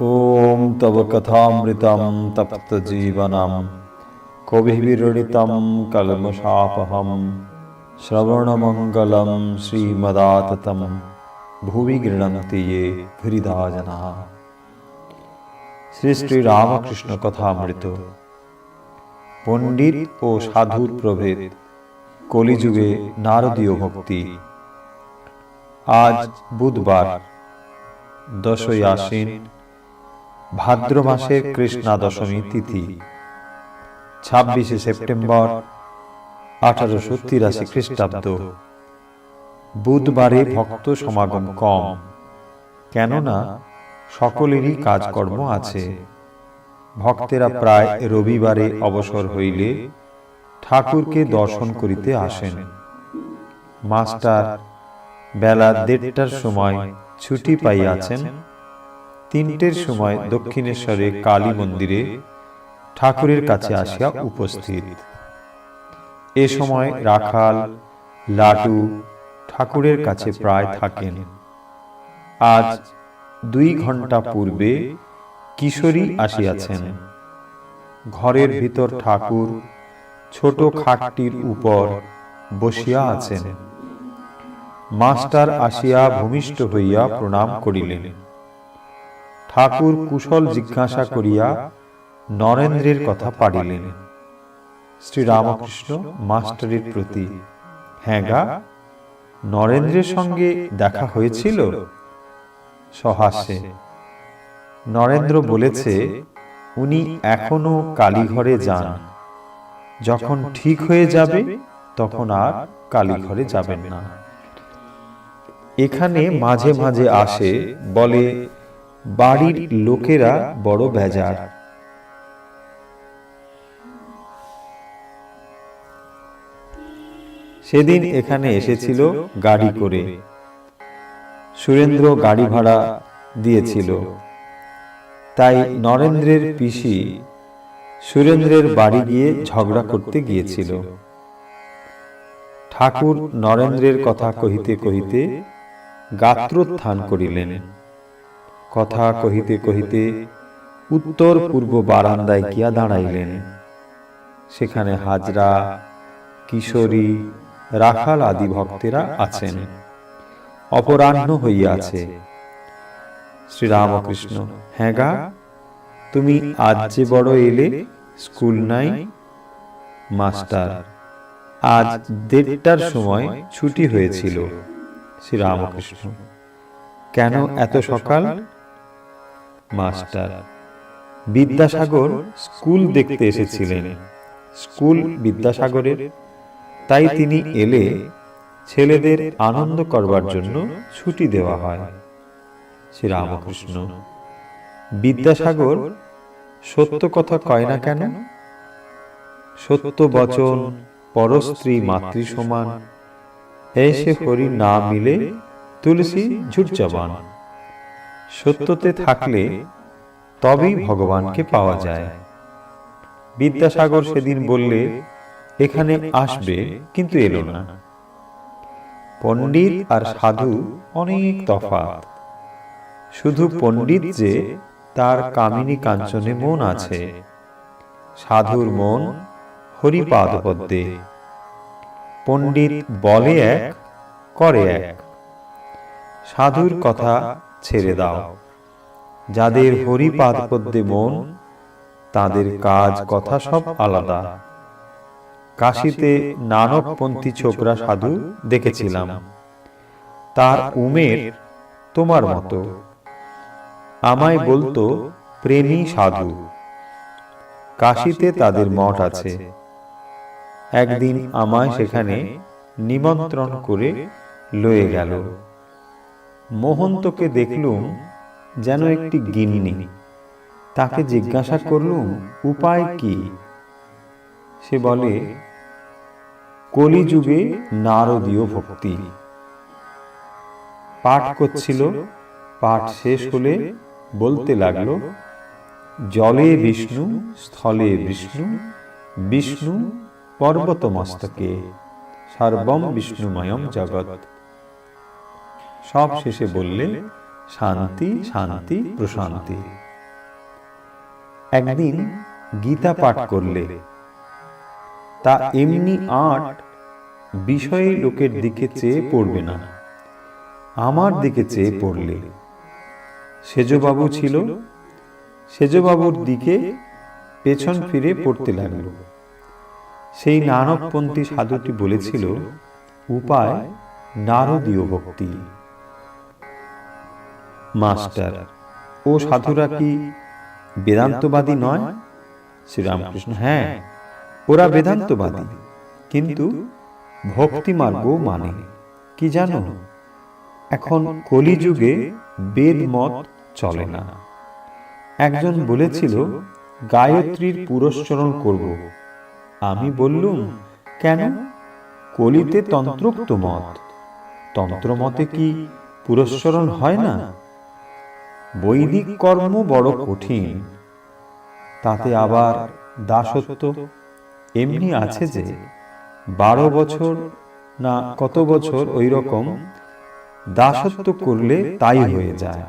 ॐ तव कथामृतं तप्तजीवनं कविभिरडितं कल्मषापहं श्रवणमङ्गलं श्रीमदाततं भुवि गृह्णन्ति ये हृदा जनाः শ্রী শ্রী রামকৃষ্ণ কথামৃত পণ্ডিত ও সাধুর প্রভেদ কলিযুগে নারদীয় ভক্তি আজ বুধবার দশই আশ্বিন ভাদ্র মাসের কৃষ্ণা দশমী তিথি। ছাব্বিশে সেপ্টেম্বর, আঠারোশো তিরাশি খ্রিস্টাব্দ। বুধবারে ভক্ত সমাগম কম। কেননা, সকলেরই কাজকর্ম আছে। ভক্তেরা প্রায় রবিবারে অবসর হইলে ঠাকুরকে দর্শন করিতে আসেন। মাস্টার, বেলা দেড়টার সময় ছুটি পাইয়াছেন তিনটের সময় দক্ষিণেশ্বরে কালী মন্দিরে ঠাকুরের কাছে আসিয়া উপস্থিত। এ সময় রাখাল, লাটু ঠাকুরের কাছে প্রায় থাকেন। আজ দুই ঘণ্টা পূর্বে কিশোরী আসিয়াছেন। ঘরের ভিতর ঠাকুর ছোট খাটটির উপর বসিয়া আছেন। মাস্টার আসিয়া ভূমিষ্ঠ হইয়া প্রণাম করিলেন। ঠাকুর কুশল জিজ্ঞাসা করিয়া নরেন্দ্রের কথা পাড়িলেন। শ্রীরামকৃষ্ণ মাস্টারের প্রতি হ্যাঁ নরেন্দ্রের সঙ্গে দেখা হয়েছিল? সহাস্যে, নরেন্দ্র বলেছে, উনি এখনও কালীঘরে যান। যখন ঠিক হয়ে যাবে, তখন আর কালীঘরে যাবেন না। এখানে মাঝে মাঝে আসে, বলে বাড়ির লোকেরা বড় বেজার সেদিন এখানে এসেছিল গাড়ি করে। সুরেন্দ্র গাড়ি ভাড়া দিয়েছিল। তাই নরেন্দ্রের পিসি সুরেন্দ্রের বাড়ি গিয়ে ঝগড়া করতে গিয়েছিল। ঠাকুর নরেন্দ্রের কথা কহিতে কহিতে গাত্রোত্থান করিলেন। কথা কহিতে কহিতে উত্তর পূর্ব বারান্দায় গিয়া দাঁড়াইলেন। সেখানে হাজরা, কিশোরী, রাখাল আদি ভক্তেরা আছেন। অপরাহ্ন হইয়াছে। শ্রীরামকৃষ্ণ হ্যাঁ গা, তুমি আজ যে বড় এলে, স্কুল নাই? মাস্টার, আজ দেড়টার সময় ছুটি হয়েছিল। শ্রীরামকৃষ্ণ, কেন এত সকাল? মাস্টার। বিদ্যাসাগর স্কুল দেখতে এসেছিলেন। স্কুল বিদ্যাসাগরের। তাই তিনি এলে ছেলেদের আনন্দ করবার জন্য ছুটি দেওয়া হয়। শ্রীরামকৃষ্ণ। বিদ্যাসাগর সত্য কথা কয় না কেন? সত্য বচন পরস্ত্রী মাতৃ সমান। এসে হরি না মিলে তুলসী ঝুটজবান সত্যতে থাকলে তবেই ভগবানকে পাওয়া যায়। বিদ্যাসাগর সেদিন বললে, এখানে আসবে, কিন্তু এলো না। পণ্ডিত আর সাধু অনেক তফাৎ। শুধু পণ্ডিত যে তার কামিনী কাঞ্চনে মন আছে। সাধুর মন হরিপাদ পদ্মে পণ্ডিত বলে এক, করে এক। সাধুর কথা ছেড়ে দাও। যাদের হরিপাদ পদ্মে মন তাদের কাজ কথা সব আলাদা। কাশিতে নানকপন্থী ছোকরা সাধু দেখেছিলাম। তার উমের তোমার মতো। আমায় বলতো প্রেমী সাধু। কাশিতে তাদের মঠ আছে। একদিন আমায় সেখানে নিমন্ত্রণ করে লয়ে গেল। মোহন্তকে দেখলুম যেন একটি গিন্নি। তাকে জিজ্ঞাসা করলুম, উপায় কি? সে বলে, কলিযুগে নারদীয় ভক্তি। পাঠ করছিল, পাঠ শেষ হলে বলতে লাগল, জলে বিষ্ণু, স্থলে বিষ্ণু বিষ্ণু পর্বতমস্তকে, সর্বম বিষ্ণুময়ম জগৎ। সব শেষে বললে শান্তি শান্তি প্রশান্তি। একদিন গীতা পাঠ করলে তা এমনি আট বিষয়ে লোকের দিকে চেয়ে পড়বে না। আমার দিকে চেয়ে পড়লে। সেজবাবু ছিল সেজবাবুর দিকে পেছন ফিরে পড়তে লাগল। সেই নানকপন্থী সাধুটি বলেছিল উপায় নারদীয় ভক্তি। মাস্টার। ও সাধুরা কি বেদান্তবাদী নয়? শ্রীরামকৃষ্ণ হ্যাঁ ওরা বেদান্তবাদী, কিন্তু ভক্তি মার্গ মানে। কি জানো? এখন কলিযুগে বেদ মত চলে না। একজন বলেছিল, গায়ত্রীর পুরস্চরণ করব। আমি বললুম, কেন? কলিতে তন্ত্রোক্ত মত। তন্ত্রমতে কি পুরস্চরণ হয় না? বৈদিক কর্ম বড় কঠিন। তাতে আবার দাসত্ব। এমনি আছে যে বারো বছর না কত বছর ওই রকম দাসত্ব করলে তাই হয়ে যায়।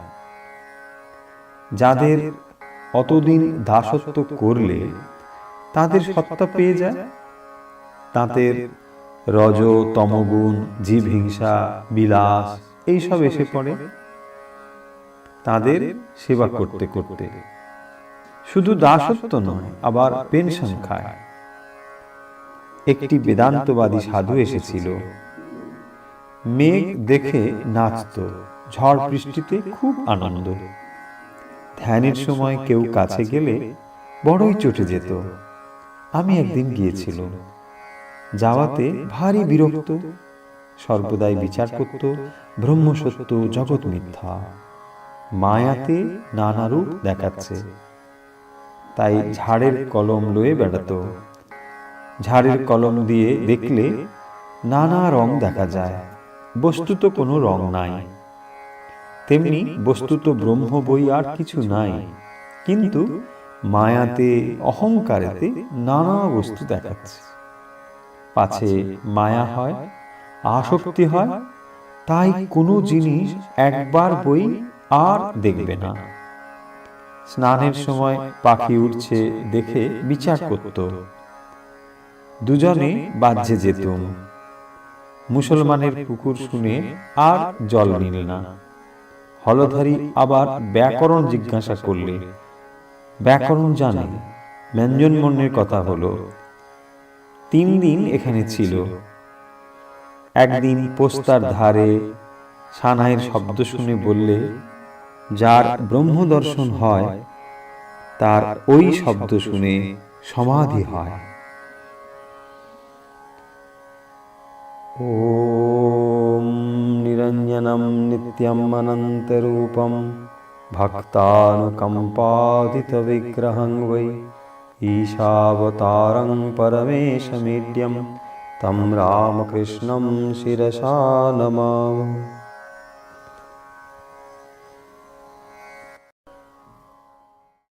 যাদের অতদিন দাসত্ব করলে তাদের সত্তা পেয়ে যায়। তাদের রজ, তমগুণ জীব হিংসা বিলাস, এইসব এসে পড়ে। তাদের সেবা করতে করতে শুধু দাসত্ব নয় আবার পেনশন খায়। একটি বেদান্তবাদী সাধু এসেছিল। মেঘ দেখে নাচত। ঝড় বৃষ্টিতে খুব আনন্দ। ধ্যানের সময় কেউ কাছে গেলে বড়ই চটে যেত। আমি একদিন গিয়েছিল যাওয়াতে ভারী বিরক্ত। সর্বদাই বিচার করত। ব্রহ্ম সত্য জগৎ মিথ্যা। মায়াতে নানা রূপ দেখাচ্ছে। তাই ঝাড়ের কলম লয়ে বেড়াতো। ঝাড়ের কলম দিয়ে দেখলে নানা রং দেখা যায়। বস্তুত কোনো রং নাই। তেমনি বস্তুত ব্রহ্ম বই আর কিছু নাই। কিন্তু মায়াতে, অহংকারেতে নানা বস্তু দেখাচ্ছে। পাছে মায়া হয়, আসক্তি হয়, তাই কোনো জিনিস একবার বই আর দেখবে না। স্নানের সময় পাখি উঠছে দেখে বিচার করত। দুজনে বাহ্যে যেতুম মুসলমানের পুকুর শুনে আর জল নিল না। হলধারী আবার ব্যাকরণ জিজ্ঞাসা করলে ব্যাকরণ জানে ব্যঞ্জন মন্যের কথা হলো তিন দিন এখানে ছিল। একদিন পোস্তার ধারে সানাইয়ের শব্দ শুনে বললে যার ব্রহ্ম দর্শন হয় তার ওই শব্দ শুনে সমাধি হয় ॐ निरञ्जनं नित्यम् अनन्तरूपं भक्तानुकम्पादितविग्रहं वै ईशावतारं परमेशमीड्यं तं रामकृष्णं शिरसा नमामि